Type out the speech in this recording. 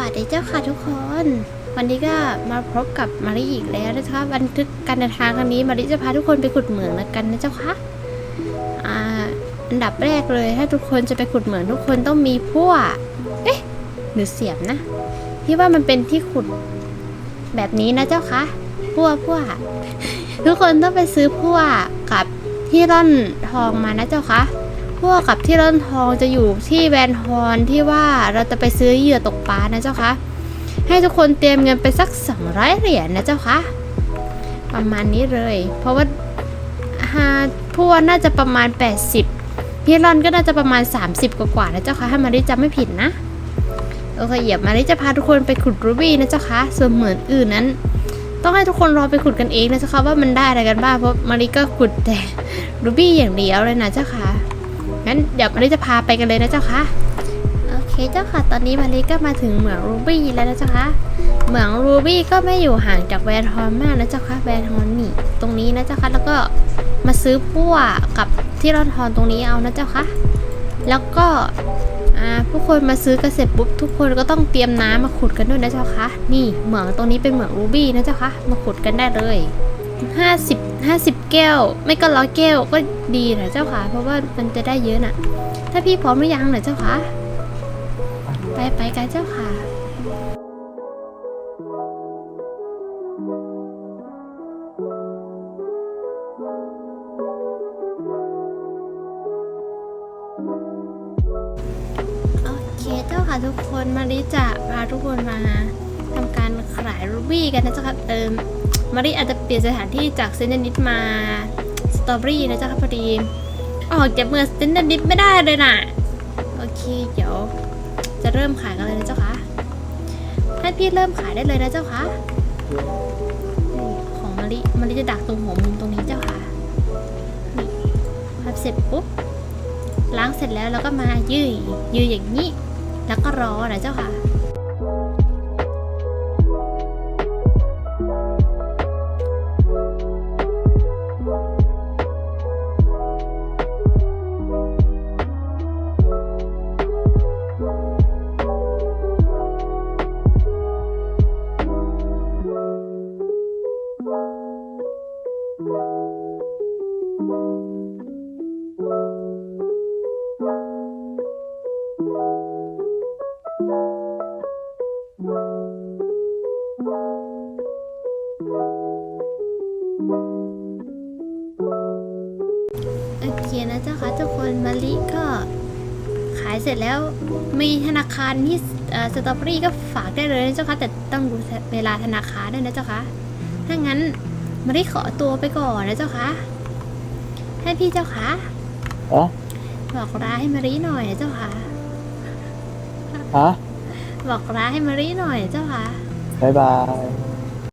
วัสดีเจ้าค่ะทุกคน วันนี้ก็มาพบกับมาริอีกแล้วนะคะบันทึกการเดินทางครั้งนี้มาริจะพาทุกคนไปขุดเหมืองแล้วกันนะเจ้าค่ะอ่าอันดับแรกเลยถ้าทุกคนจะไปขุดเหมืองทุกคนต้องมีพั่วเอ๊ะหรือเสียบนะพี่ว่ามันเป็นที่ขุดแบบนี้นะเจ้าค่ะพั่วพั่วทุกคนต้องไปซื้อพั่วกับที่ร่อนทองมานะเจ้าค่ะ พวกกับที่ร่อนทองจะอยู่ที่แวนฮอนที่ว่าเราจะไปซื้อเหยื่อตกปลานะเจ้าคะให้ทุกคนเตรียมเงินไปสัก 200 เหรียญนะเจ้าคะประมาณนี้เลย เพราะว่าฮาพวกน่าจะประมาณ 80ที่รอนก็น่าจะประมาณ 30 กว่าๆนะเจ้าคะถ้ามาริจำไม่ผิดนะโอเคเหยียบมาริจะพาทุกคนไปขุดรูบี้นะเจ้าคะส่วนเหมือนอื่นนั้น ต้องให้ทุกคนรอไปขุดกันเองนะเจ้าคะว่ามันได้อะไรกันบ้างเพราะมาริก็ขุดแต่รูบี้อย่างเดียวเลยนะเจ้าคะ งั้นเดี๋ยวมาริจะพาไปกันเลยนะเจ้าค่ะโอเคเจ้าค่ะ ตอนนี้มาริก็มาถึงเหมืองรูบี้แล้วนะเจ้าค่ะเหมืองรูบี้ก็ไม่อยู่ห่างจากแวนทอนมากนะเจ้าค่ะแวนทอนนี่ตรงนี้นะเจ้าค่ะแล้วก็มาซื้อพั่วกับที่ร่อนทอนตรงนี้เอานะเจ้าค่ะแล้วก็อาผู้คนมาซื้อกันเสร็จปุ๊บทุกคนก็ต้องเตรียมน้ำมาขุดกันด้วยนะเจ้าคะนี่เหมืองตรงนี้เป็นเหมืองรูบี้นะเจ้าคะมาขุดกันได้เลย ห้าสิบห้าสิบแก้ว ไม่ก็ร้อยแก้วก็ดีนะเจ้าค่ะ เพราะว่ามันจะได้เยอะน่ะ ถ้าพี่พร้อมหรือยังหนะเจ้าค่ะ ไปไปกันเจ้าค่ะโอเคเจ้าค่ะทุกคนมาริจะพาทุกคนมาทำการขายรูบี้กันนะเจ้าค่ะเติม มาริอาจจะเปลี่ยนสถานที่จากเซนต์นิดมาสตรอเบอรี่นะเจ้าค่ะพอดีออกจากเมืองเซนต์นิดไม่ได้เลยน่ะ โอเค เดี๋ยวจะเริ่มขายกันเลยนะเจ้าค่ะให้พี่เริ่มขายได้เลยนะเจ้าค่ะของมาริมาริจะดักตรงหัวมุมตรงนี้เจ้าค่ะนี่พับเสร็จปุ๊บล้างเสร็จแล้วเราก็มายืยยืยอย่างนี้ แล้วก็รอนะเจ้าค่ะ โอเคนะเจ้าค่ะทุกคนมะลิก็ขายเสร็จแล้วมีธนาคารที่สตรอเบอรี่ก็ฝากได้เลยนะเจ้าค่ะแต่ต้องดูเวลาธนาคารด้วยนะเจ้าค่ะถ้างั้น มะลิขอตัวไปก่อนนะเจ้าค่ะให้พี่เจ้าค่ะอ๋อบอกลาให้มะลิหน่อยนะเจ้าค่ะฮะบอกลาให้มะลิหน่อยนะเจ้าค่ะบายบาย